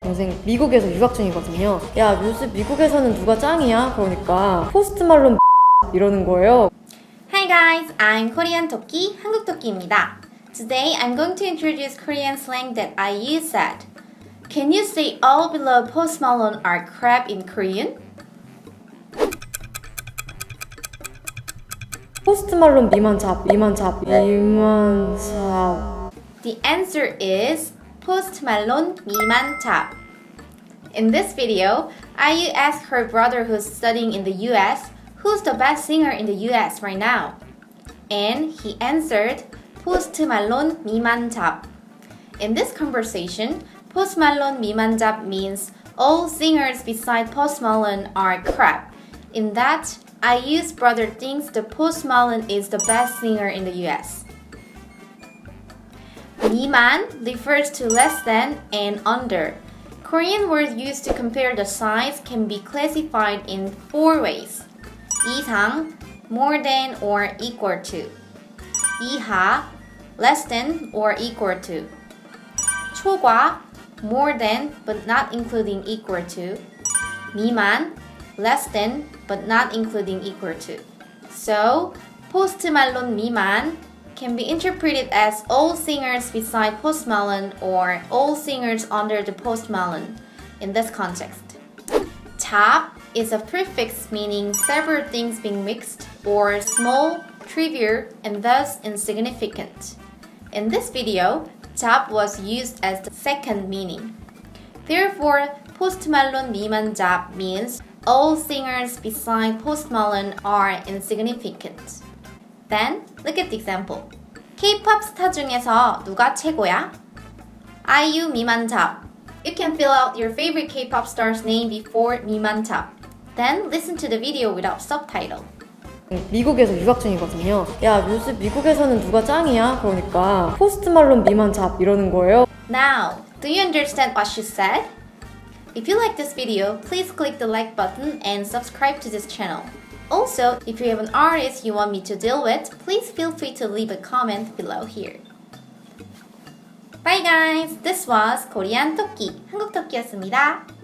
동생 미국에서 유학 중이거든요. 야, 요즘 미국에서는 누가 짱이야? 그러니까 포스트 말론 이러는 거예요. Hi guys, I'm Korean Toki, 한국 토끼입니다. Today I'm going to introduce Korean slang that I use that. Can you say all below Post Malone are crap in Korean? 포스트 말론 미만 잡, 미만 잡, 미만 잡. The answer is Post Malone Miman In this video, IU asked her brother who's studying in the US who's the best singer in the US right now. And he answered Post Malone Miman Tap. In this conversation, Post Malone Miman Tap means all singers beside Post Malone are crap. In that, IU's brother thinks the Post Malone is the best singer in the US. 미만 refers to less than and under. Korean words used to compare the size can be classified in four ways. 이상, more than or equal to. 이하, less than or equal to. 초과, more than but not including equal to. 미만, less than but not including equal to. So, post Malone 미만 can be interpreted as all singers beside Post Malone or all singers under the Post Malone in this context. Tap is a prefix meaning several things being mixed or small, trivial, and thus insignificant. In this video, tap was used as the second meaning. Therefore, Post Malone Niman Jap means all singers beside Post Malone are insignificant. Then, look at the example. K-pop 스타 중에서 누가 최고야? IU 미만 잡. You can fill out your favorite K-pop star's name before 미만 잡. Then listen to the video without subtitle. 미국에서 유학 중이거든요. 야, 요즘 미국에서는 누가 짱이야? 그러니까 포스트 말론 미만 잡 이러는 거예요. Now, do you understand what she said? If you like this video, please click the like button and subscribe to this channel. Also, if you have an artist you want me to deal with, please feel free to leave a comment below here. Bye guys! This was Korean Toki, 한국 토끼였습니다.